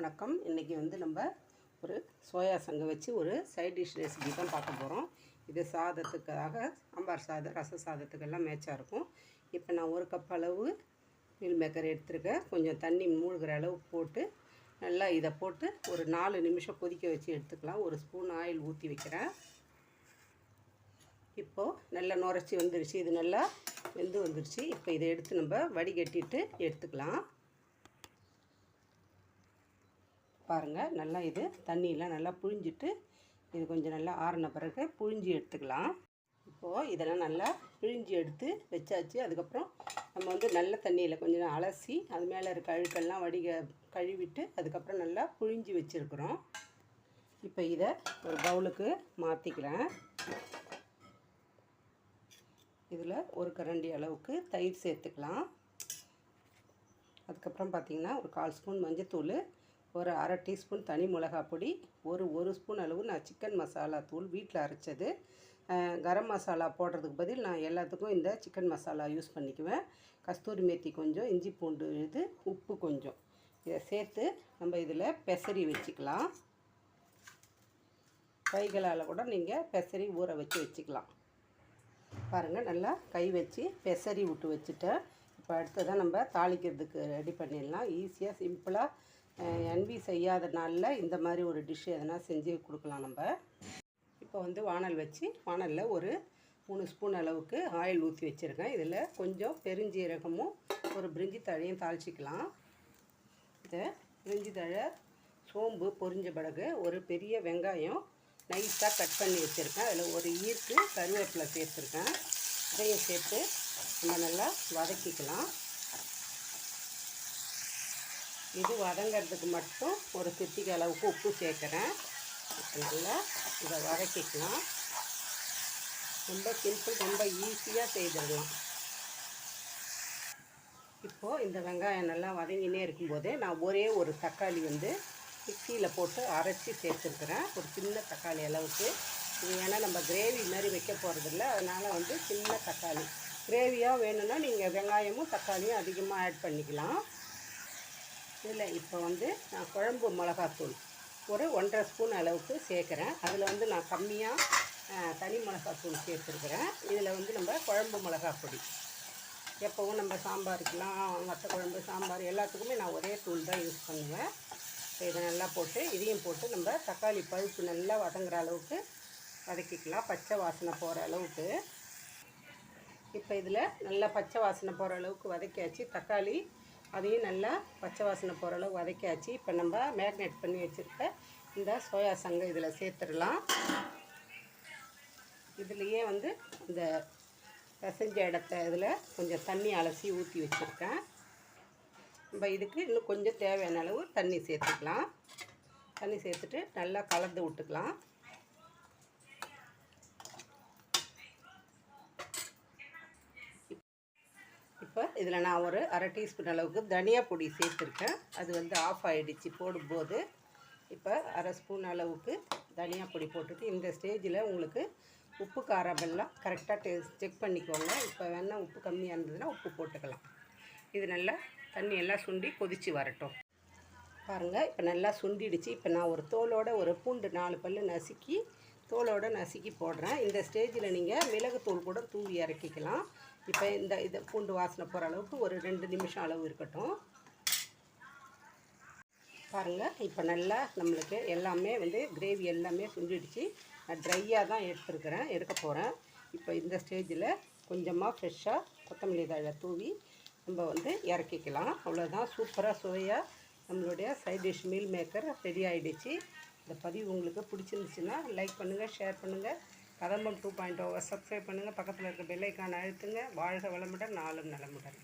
வணக்கம். இன்றைக்கி வந்து நம்ம ஒரு சோயா சங்கு வச்சு ஒரு சைட் டிஷ் ரெசிபி தான் பார்க்க போகிறோம் இது சாதத்துக்காக சாம்பார் சாதம் ரச சாதத்துக்கெல்லாம் மேட்சாக இருக்கும். இப்போ நான் ஒரு கப் அளவு மீல் மேக்கர் எடுத்துருக்கேன். கொஞ்சம் தண்ணி மூழ்கிற அளவு போட்டு நல்லா இதை போட்டு ஒரு நாலு நிமிஷம் கொதிக்க வச்சு எடுத்துக்கலாம். ஒரு ஸ்பூன் ஆயில் ஊற்றி வைக்கிறேன். இப்போது நல்லா நுரைச்சி வந்துருச்சு. இது நல்லா வெந்து வந்துருச்சு. இப்போ இதை எடுத்து நம்ம வடிகட்டிட்டு எடுத்துக்கலாம். பாருங்கள் நல்லா இது தண்ணியெலாம் நல்லா புழிஞ்சிட்டு இது கொஞ்சம் நல்லா ஆறின பிறகு புழிஞ்சி எடுத்துக்கலாம். இப்போது இதெல்லாம் நல்லா பிழிஞ்சி எடுத்து வச்சாச்சு. அதுக்கப்புறம் நம்ம வந்து நல்ல தண்ணியில் கொஞ்சம் நேரம் அலசி அது மேலே இருக்க அழுக்கெல்லாம் வடிக கழுவிட்டு அதுக்கப்புறம் நல்லா புழிஞ்சி வச்சுருக்குறோம். இப்போ இதை ஒரு பவுலுக்கு மாற்றிக்கிறேன் இதில் ஒரு கரண்டி அளவுக்கு தயிர் சேர்த்துக்கலாம். அதுக்கப்புறம் பார்த்திங்கன்னா ஒரு கால் ஸ்பூன் மஞ்சத்தூள் ஒரு அரை டீஸ்பூன் தனி மிளகா பொடி ஒரு ஒரு ஸ்பூன் அளவு நான் சிக்கன் மசாலா தூள் வீட்டில் அரைச்சது. கரம் மசாலா போடுறதுக்கு பதில் நான் எல்லாத்துக்கும் இந்த சிக்கன் மசாலா யூஸ் பண்ணிக்குவேன். கஸ்தூரி மேத்தி கொஞ்சம் இஞ்சி பூண்டு இது உப்பு கொஞ்சம். இதை சேர்த்து நம்ம இதில் பெசரி வச்சுக்கலாம். கைகளால் கூட நீங்கள் பெசரி ஊற வச்சு வச்சுக்கலாம். பாருங்கள் நல்லா கை வச்சு பெசரி விட்டு வச்சுட்டேன். இப்போ அடுத்ததான் நம்ம தாளிக்கிறதுக்கு ரெடி பண்ணிடலாம். ஈஸியாக சிம்பிளாக என்வி செய்யாத நாளில் இந்த மாதிரி ஒரு டிஷ் எதனா செஞ்சு கொடுக்கலாம் நம்ம. இப்போ வந்து வானல் வச்சு வானலில் ஒரு மூணு ஸ்பூன் அளவுக்கு ஆயில் ஊற்றி வச்சுருக்கேன். இதில் கொஞ்சம் பெருஞ்சீரகமும் ஒரு பிரிஞ்சி தழையும் தாளிச்சிக்கலாம். இதை பிரிஞ்சி தழை சோம்பு பொரிஞ்ச பிறகு ஒரு பெரிய வெங்காயம் நைஸாக கட் பண்ணி வச்சுருக்கேன். அதில் ஒரு ஈர்க்கு கருவேப்பிலை சேர்த்துருக்கேன். இதையும் சேர்த்து நம்ம நல்லா வதக்கிக்கலாம். இது வதங்கிறதுக்கு மட்டும் ஒரு சித்திக்கு அளவுக்கு உப்பு சேர்க்குறேன். நல்லா இதை வதக்கிக்கலாம். ரொம்ப சிம்பிள் ரொம்ப ஈஸியாக செய்திடலாம். இப்போது இந்த வெங்காயம் நல்லா வதங்கினே இருக்கும்போதே நான் ஒரே ஒரு தக்காளி வந்து மிக்சியில் போட்டு அரைச்சி சேர்த்துருக்குறேன். ஒரு சின்ன தக்காளி அளவுக்கு. இது ஏன்னா நம்ம கிரேவி மாதிரி வைக்க போகிறதில்ல அதனால் வந்து சின்ன தக்காளி. கிரேவியாக வேணும்னா நீங்கள் வெங்காயமும் தக்காளியும் அதிகமாக ஆட் பண்ணிக்கலாம். இதில் இப்போ வந்து நான் குழம்பு மிளகாத்தூள் ஒரு ஒன்றரை ஸ்பூன் அளவுக்கு சேர்க்குறேன். அதில் வந்து நான் கம்மியாக தனி மிளகாத்தூள் சேர்த்துருக்குறேன். இதில் வந்து நம்ம குழம்பு மிளகா பொடி எப்போவும் நம்ம சாம்பாருக்கெலாம் மற்ற குழம்பு சாம்பார் எல்லாத்துக்குமே நான் ஒரே தூள் தான் யூஸ் பண்ணுவேன். இதை நல்லா போட்டு இதையும் போட்டு நம்ம தக்காளி பழுப்பு நல்லா வதங்குற அளவுக்கு வதக்கிக்கலாம். பச்சை வாசனை போகிற அளவுக்கு. இப்போ இதில் நல்லா பச்சை வாசனை போகிற அளவுக்கு வதக்கியாச்சு. தக்காளி அதையும் நல்லா பச்சை வாசனை போகிற அளவு வதக்கியாச்சு. இப்போ நம்ம மேக்னேட் பண்ணி வச்சுருக்க இந்த சோயா சங்கு இதில் சேர்த்துடலாம். இதுலேயே வந்து இந்த பிசைஞ்ச இடத்த இதில் கொஞ்சம் தண்ணி அலசி ஊற்றி வச்சுருக்கேன். நம்ம இதுக்கு இன்னும் கொஞ்சம் தேவையான அளவு தண்ணி சேர்த்துக்கலாம். தண்ணி சேர்த்துட்டு நல்லா கலந்து விட்டுக்கலாம் இப்போ இதில் நான் ஒரு அரை டீஸ்பூன் அளவுக்கு தனியா பொடி சேர்த்துருக்கேன். அது வந்து ஆஃப் ஆகிடுச்சு போடும்போது. இப்போ அரை ஸ்பூன் அளவுக்கு தனியா பொடி போட்டுட்டு இந்த ஸ்டேஜில் உங்களுக்கு உப்பு காரமெல்லாம் கரெக்டாக டேஸ்ட் செக் பண்ணிக்கோங்க. இப்போ வேணால் உப்பு கம்மியாக இருந்ததுன்னா உப்பு போட்டுக்கலாம். இது நல்லா தண்ணி எல்லாம் சுண்டி கொதித்து வரட்டும். பாருங்கள் இப்போ நல்லா சுண்டிடுச்சு. இப்போ நான் ஒரு தோலோட ஒரு பூண்டு நாலு பல் நசுக்கி தோலோட நசுக்கி போடுறேன். இந்த ஸ்டேஜில் நீங்கள் மிளகுத்தூள் கூட தூவி இறக்கிக்கலாம். இப்போ இந்த இதை பூண்டு வாசனை போகிற அளவுக்கு ஒரு ரெண்டு நிமிஷம் அளவு இருக்கட்டும். பாருங்கள் இப்போ நல்லா நம்மளுக்கு எல்லாமே வந்து கிரேவி எல்லாமே சுண்டிடுச்சு. நான் ட்ரையாக தான் எடுத்துருக்கிறேன் எடுக்க போகிறேன் இப்போ இந்த ஸ்டேஜில் கொஞ்சமாக ஃப்ரெஷ்ஷாக கொத்தமல்லி தழை தூவி நம்ம வந்து இறக்கிக்கலாம். அவ்வளோதான் சூப்பராக சுவையாக நம்மளுடைய side dish meal maker ready ஆகிடுச்சு இந்த பதிவு உங்களுக்கு பிடிச்சிருந்துச்சுன்னா லைக் பண்ணுங்கள் ஷேர் பண்ணுங்கள் கதம்பம் டூ பாயிண்ட் ஓவர் சப்ஸ்கிரைப் பண்ணுங்கள் பக்கத்தில் இருக்க பெல்லைக்கான அழுத்துங்க. வாழ்க வளமுடன். நாளும் நலமுடன்.